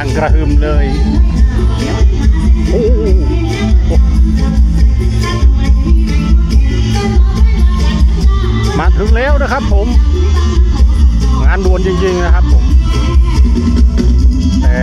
ดังกระหึ่มเลยโอ้มาถึงแล้วนะครับผม งานด่วนจริงๆนะครับผม แต่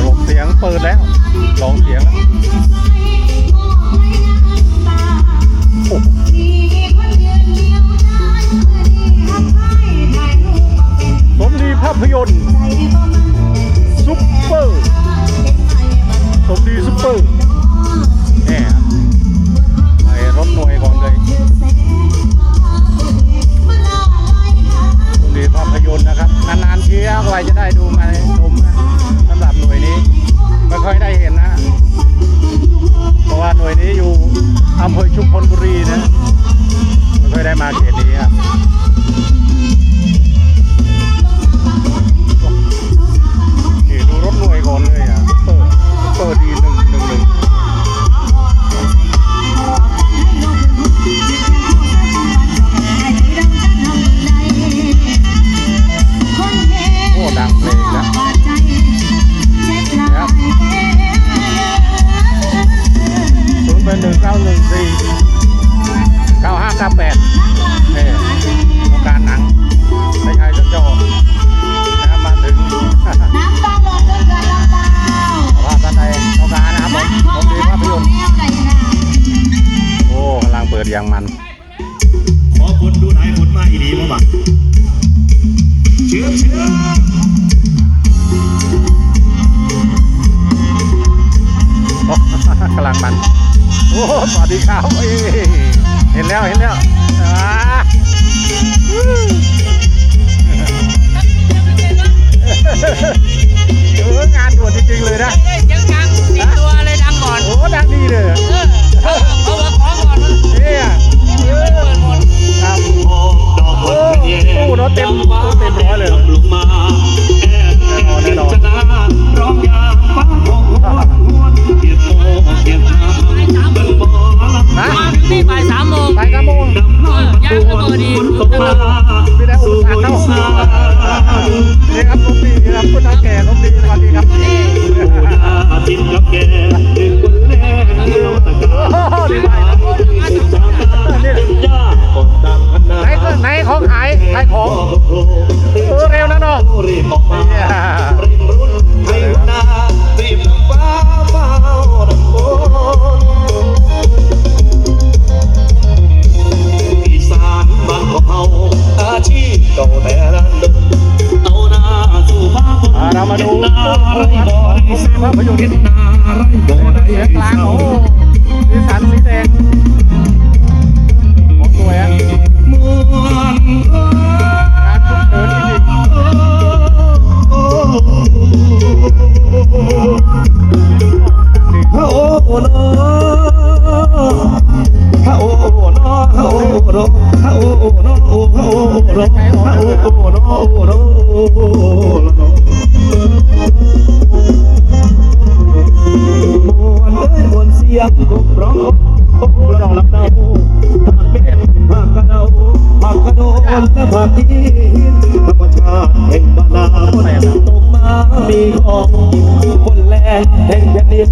หลงเสียงเปิดแล้วลองเสียงแล้ว ไม่ค่อยได้เห็นนะเพราะว่าหน่วยนี้อยู่อำเภอชุมพลบุรีนะไม่ค่อยได้มาเขตนี้ครับนี่ดูรถหน่วยก่อนเลยอะซุเปอร์เปอร์ดีหนึ่ง ครับเห็นแล้วเห็นแล้ว ดังกุบร้องกุบรองลำเนาหากเป็นหากกระเดาหากกระโดนและหากที่ธรรมชาแห่งบ้านนาตกมามีของคนแล่งแผ่นดิน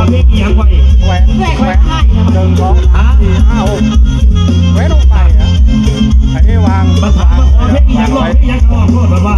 อนนี้งไว้แหวนแขวนแหวนหนึ่งอกที่ห้าหแหวนลงไปอะไอ้วางภาษเพชยงองยังร้องพูดแบบว่า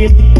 Keep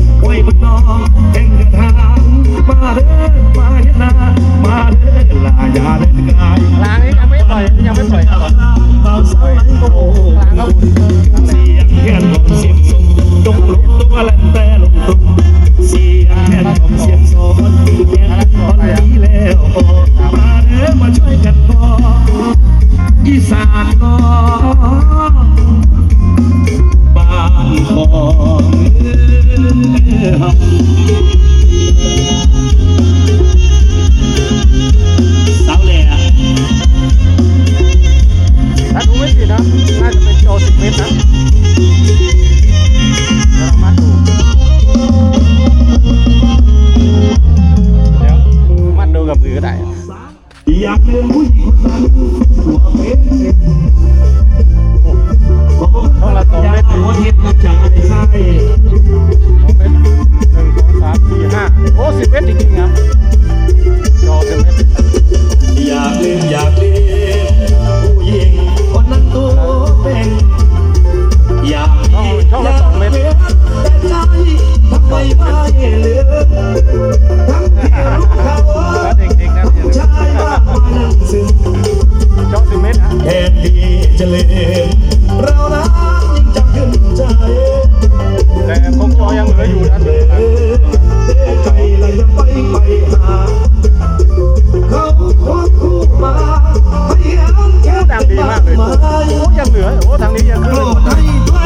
เควงดังดีมากเลยโอ้ยังเหลือโอ้ทางนี้ยังขึ้นโลกให้เอ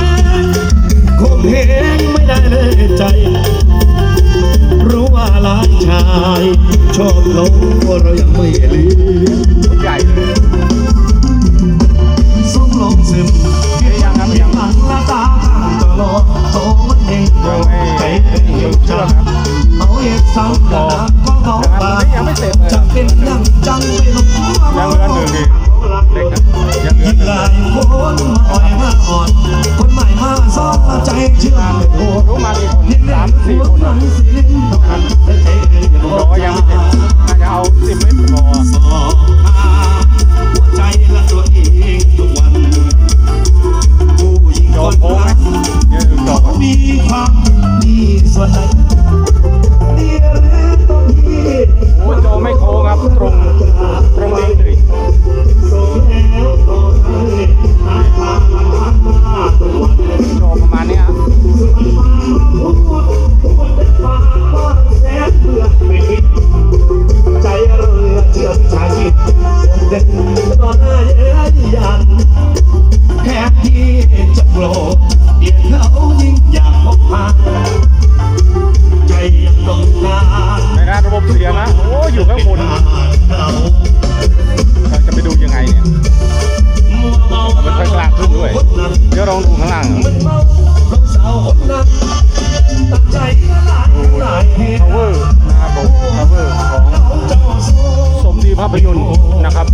คงเหงไม่ได้เลยใจ รู้ว่าหลานชาย ชอบเรายังไม่เลี้ยงใหญ่ ลองดูข้างล่าอ้ยพาวเวอร์นะครับผมพาวเวอร์ของสมดีภาพยนตร์นะครับ